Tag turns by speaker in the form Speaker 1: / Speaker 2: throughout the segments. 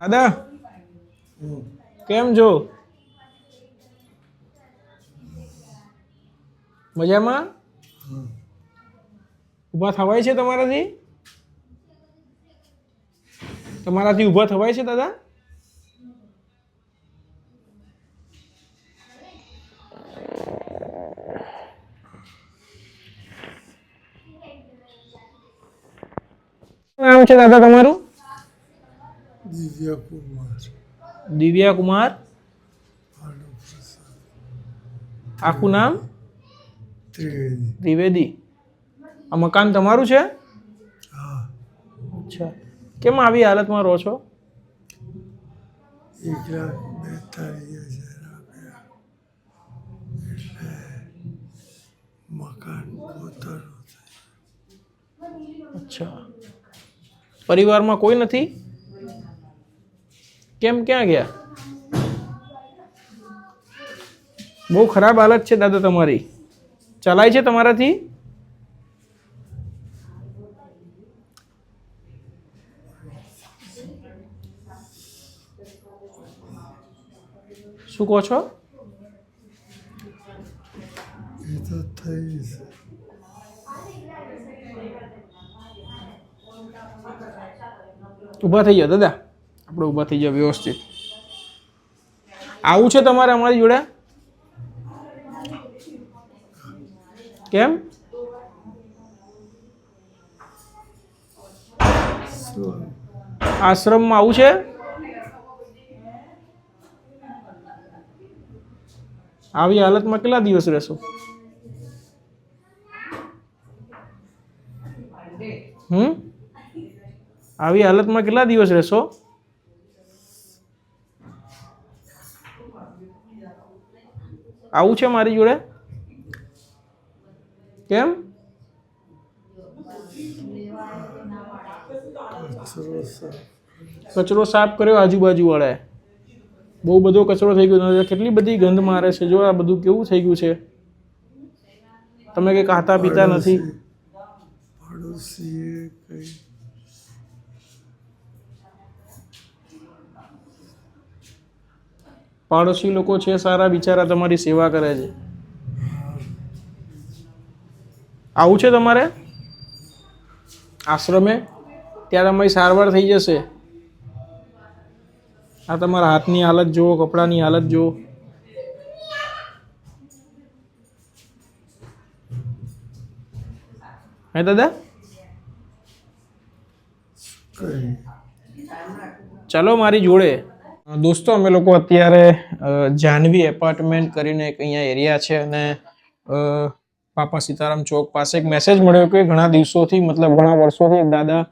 Speaker 1: દાદા, કેમ છો? મજામાં? ઊભા થવાય છે તમારાથી? તમારાથી ઊભા થવાય છે, દાદા? નામ છે, દાદા તમારું?
Speaker 2: દિવ્ય કુમાર
Speaker 1: દિવ્યા કુમાર આખું નામ
Speaker 2: ત્રિવેદી
Speaker 1: ત્રિવેદી આ મકાન તમારું છે?
Speaker 2: હા.
Speaker 1: અચ્છા. કેમ આવી હાલતમાં રહો છો?
Speaker 2: એક લાખ બેતાલીસ હજાર આપ્યા. એટલે મકાન પોતાનું
Speaker 1: અચ્છા. પરિવારમાં કોઈ નથી? કેમ ક્યાં ગયા? બહુ ખરાબ હાલત છે દાદા તમારી. ચલાય છે તમારાથી? શું કહો છો? ઊભા થઈ જાઓ દાદા. આપણે ઊભા થઈ જાય વ્યવસ્થિત. આવું છે તમારે અમારી જોડે? કેમ? આશ્રમમાં આવું છે? આવી હાલતમાં કેટલા દિવસ રહેશો? હમ? આવી હાલતમાં કેટલા દિવસ રહેશો? આવું છે મારી જોડે? કેમ?
Speaker 2: કચરો સાફ
Speaker 1: કર્યો આજુબાજુ વાળાએ બહુ બધો કચરો થઈ ગયો. કેટલી બધી ગંધ મારે છે? જો આ બધું કેવું થઈ ગયું છે? તમે કંઈ ખાતા પીતા નથી
Speaker 2: પડોશીએ કઈ
Speaker 1: પાડોશી લોકો છે સારા બિચારા તમારી સેવા કરે છે. આવું છે તમારે? આશ્રમે? ત્યાં તમારી સારવાર થઈ જશે. આ તમારા હાથની હાલત જુઓ કપડાની હાલત જુઓ. હે દાદા? ચાલો મારી જોડે. દોસ્તો, અમે લોકો અત્યારે જાહ્નવી એપાર્ટમેન્ટ કરીને એક અહીંયા એરિયા છે અને પાપા સીતારામ ચોક પાસે એક મેસેજ મળ્યો કે ઘણા દિવસોથી, મતલબ ઘણા વર્ષોથી દાદા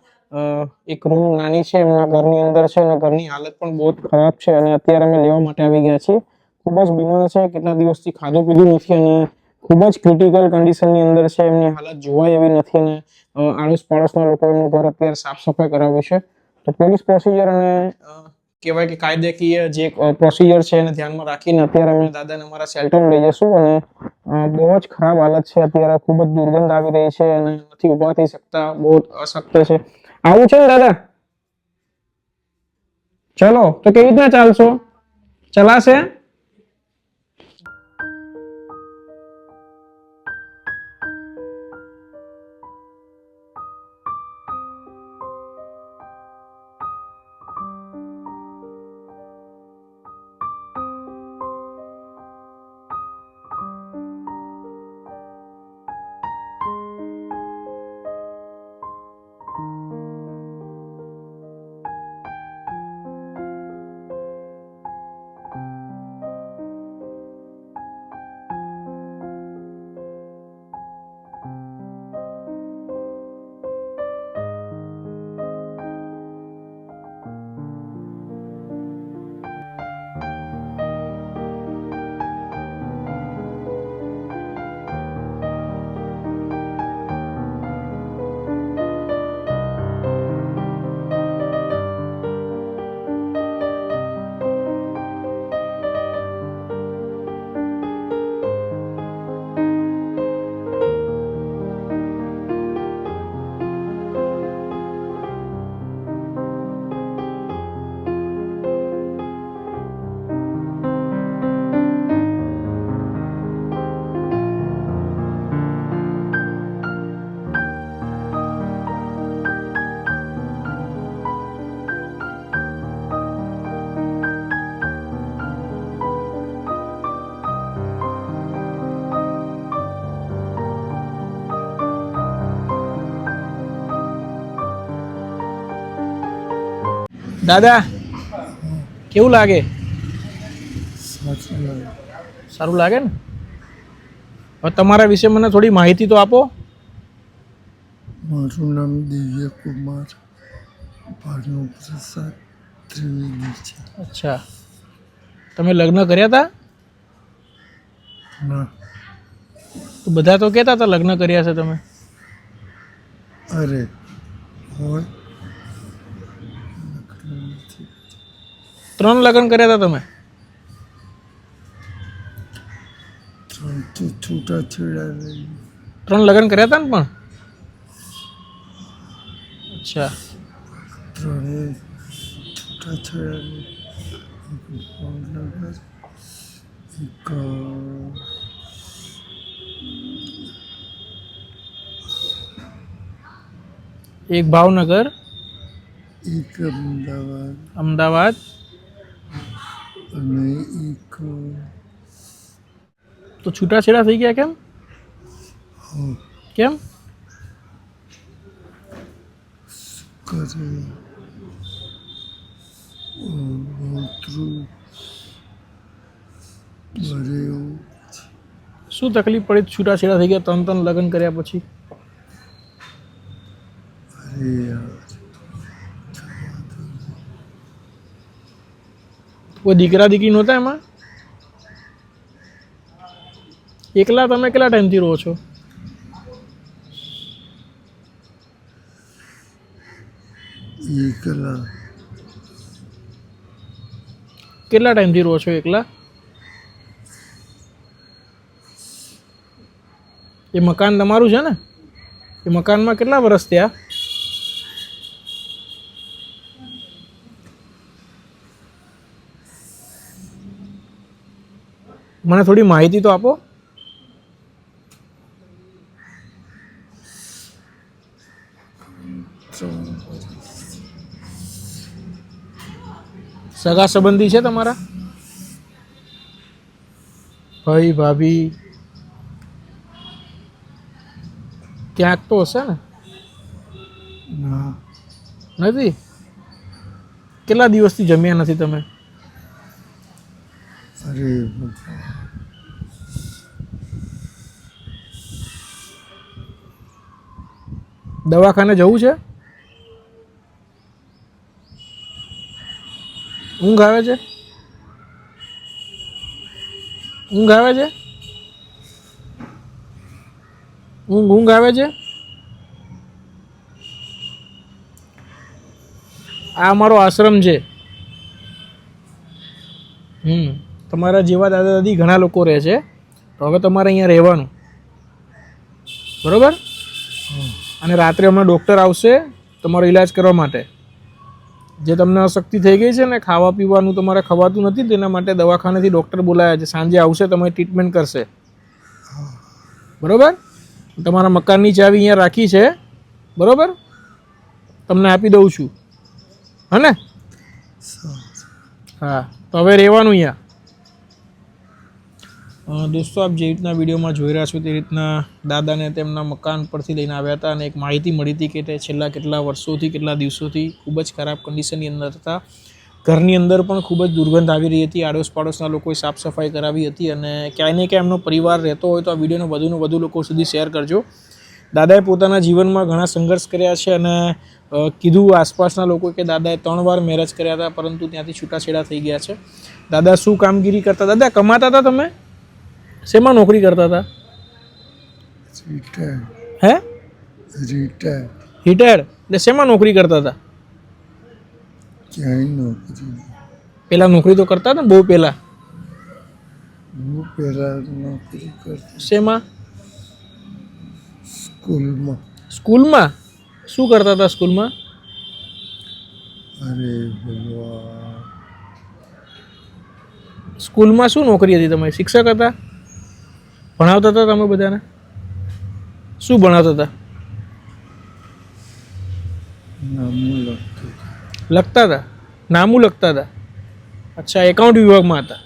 Speaker 1: એક રૂમ નાની છે, એમના ઘરની અંદર છે અને ઘરની હાલત પણ બહુ ખરાબ છે અને અત્યારે અમે લેવા માટે આવી ગયા છીએ. ખૂબ જ બીમાર છે, કેટલા દિવસથી ખાધું પીધું નથી અને ખૂબ જ ક્રિટિકલ કન્ડિશનની અંદર છે, એમની હાલત જોવાય એવી નથી અને આડોશ પાડોશના લોકો એમનું ઘર અત્યારે સાફ સફાઈ કરાવ્યું છે. તો પોલીસ પ્રોસિજર અને કહેવાય કે કાયદેકીય જે પ્રોસિજર છે એને ધ્યાનમાં રાખીને અત્યારે અમે દાદાને અમારા શેલ્ટર લઈ જશું અને બહુ જ ખરાબ હાલત છે અત્યારે. ખૂબ જ દુર્ગંધ આવી રહી છે અને નથી ઊભા થઈ શકતા. બહુ અશક્ત છે. આવું છે ને દાદા? ચલો, તો કેવી રીતના ચાલશો? ચલાશે? દાદા કેવું લાગે? સારું લાગે ને? હવે તમારા વિશે મને થોડી માહિતી તો આપો.
Speaker 2: મારું નામ દિવ્ય કુમાર ભાનુ પ્રસાદ ત્રિવેદી છે.
Speaker 1: અચ્છા. તમે લગ્ન કર્યા હતા
Speaker 2: ના.
Speaker 1: તો બધા તો કહેતા હતા લગ્ન કર્યા છે તમે.
Speaker 2: અરે હોય લગ્ન નથી.
Speaker 1: ત્રણ લગ્ન કર્યા હતા તમે?
Speaker 2: ત્રણ તો છૂટા છેડા
Speaker 1: ત્રણ લગ્ન કર્યા હતા ને પણ? અચ્છા.
Speaker 2: ત્રણે છૂટા છેડા એક ભાવનગર એક અમદાવાદ.
Speaker 1: અમદાવાદ
Speaker 2: અને એક અ,
Speaker 1: તો છૂટાછેડા થઈ ગયા કેમ
Speaker 2: હા,
Speaker 1: કેમ
Speaker 2: કરે બહુતરું બરે એવું
Speaker 1: શું તકલીફ પડી? છૂટાછેડા થઈ ગયા ત્રણ ત્રણ લગ્ન કર્યા પછી? કોઈ દીકરા દીકરી નહોતા એમાં? એકલા તમે કેટલા ટાઈમથી રહો છો?
Speaker 2: એકલા.
Speaker 1: કેટલા ટાઈમથી રહો છો એકલા? એ મકાન તમારું છે ને? એ મકાનમાં કેટલા વર્ષ થયા? મને થોડી માહિતી તો આપો. સગા સંબંધી છે તમારા? ભાઈ ભાભી. ક્યાંક તો હશે ને?
Speaker 2: ના.
Speaker 1: નથી? કેટલા દિવસથી જમ્યા નથી તમે?
Speaker 2: અરે
Speaker 1: દવાખાને જવું છે? ઊંઘ આવે છે? ઊંઘ આવે છે? ઊંઘ ઊંઘ આવે છે? આ અમારો આશ્રમ છે. હમ, તમારા જેવા દાદા દાદી ઘણા લોકો રહે છે. તો હવે તમારે અહીંયા રહેવાનું. બરોબર? અને રાત્રે હમણાં ડૉક્ટર આવશે તમારો ઈલાજ કરવા માટે. જે તમને અશક્તિ થઈ ગઈ છે ને ખાવા પીવાનું તમારે ખવાતું નથી તેના માટે દવાખાનેથી ડૉક્ટર બોલાયા છે. સાંજે આવશે તમારી ટ્રીટમેન્ટ કરશે. બરાબર? તમારા મકાનની ચાવી અહીંયા રાખી છે. બરાબર? તમને આપી દઉં છું. હા ને? હા તો હવે રહેવાનું અહીંયા. દોસ્તો, આપ જે રીતના વિડીયોમાં જોઈ રહ્યા છો તે રીતના દાદાને તેમના મકાન પરથી લઈને આવ્યા હતા અને એક માહિતી મળી હતી કે તે છેલ્લા કેટલા વર્ષોથી, કેટલા દિવસોથી ખૂબ જ ખરાબ કન્ડિશનની અંદર હતા. ઘરની અંદર પણ ખૂબ જ દુર્ગંધ આવી રહી હતી. આડોશ પાડોશના લોકોએ સાફ સફાઈ કરાવી હતી અને ક્યાંય ને ક્યાંય એમનો પરિવાર રહેતો હોય તો આ વિડીયોને વધુને વધુ લોકો સુધી શેર કરજો. દાદાએ પોતાના જીવનમાં ઘણા સંઘર્ષ કર્યા છે અને કીધું આસપાસના લોકો કે દાદાએ ત્રણ વાર મેરેજ કર્યા હતા, પરંતુ ત્યાંથી છૂટાછેડા થઈ ગયા છે. દાદા, શું કામગીરી કરતા? દાદા, કમાતા હતા તમે? શેમાં નોકરી કરતા હતા? હે?
Speaker 2: રિટાયર્ડ.
Speaker 1: એટલે શેમાં નોકરી કરતા હતા?
Speaker 2: ક્યાંય નોકરી
Speaker 1: પહેલાં નોકરી તો કરતા હતા ને બહુ પહેલાં?
Speaker 2: હું પહેલાં નોકરી કરતો.
Speaker 1: શેમાં?
Speaker 2: સ્કૂલમાં.
Speaker 1: સ્કૂલમાં? શું કરતા હતા સ્કૂલમાં?
Speaker 2: અરે ભગવાન.
Speaker 1: સ્કૂલમાં શું નોકરી હતી તમારી? શિક્ષક હતા? ભણાવતા હતા તમે બધાને? શું ભણાવતા હતા?
Speaker 2: લખતા
Speaker 1: હતા. નામું લખતા હતા? અચ્છા એકાઉન્ટ વિભાગમાં હતા.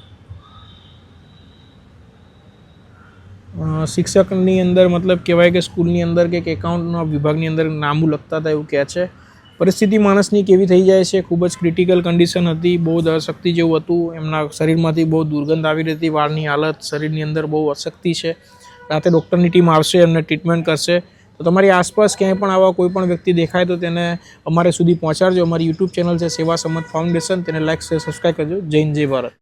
Speaker 1: શિક્ષકની અંદર મતલબ કહેવાય કે સ્કૂલની અંદર કે એકાઉન્ટના વિભાગની અંદર નામું લખતા હતા એવું કહે છે. પરિસ્થિતિ માણસની કેવી થઈ જાય છે, ખૂબ જ ક્રિટિકલ કન્ડિશન હતી, બહુ જ અશક્તિ જેવું હતું, એમના શરીરમાંથી બહુ દુર્ગંધ આવી રહી હતી, વાળની હાલત શરીરની અંદર બહુ અશક્તિ છે. રાતે ડૉક્ટરની ટીમ આવશે, એમને ટ્રીટમેન્ટ કરશે. તો તમારી આસપાસ ક્યાંય પણ આવા કોઈ પણ વ્યક્તિ દેખાય તો તેને અમારે સુધી પહોંચાડજો. અમારી યુટ્યુબ ચેનલ છે સેવા સમત ફાઉન્ડેશન તેને લાઈક શેર સબસ્ક્રાઈબ કરજો. હિન્દ, જય ભારત.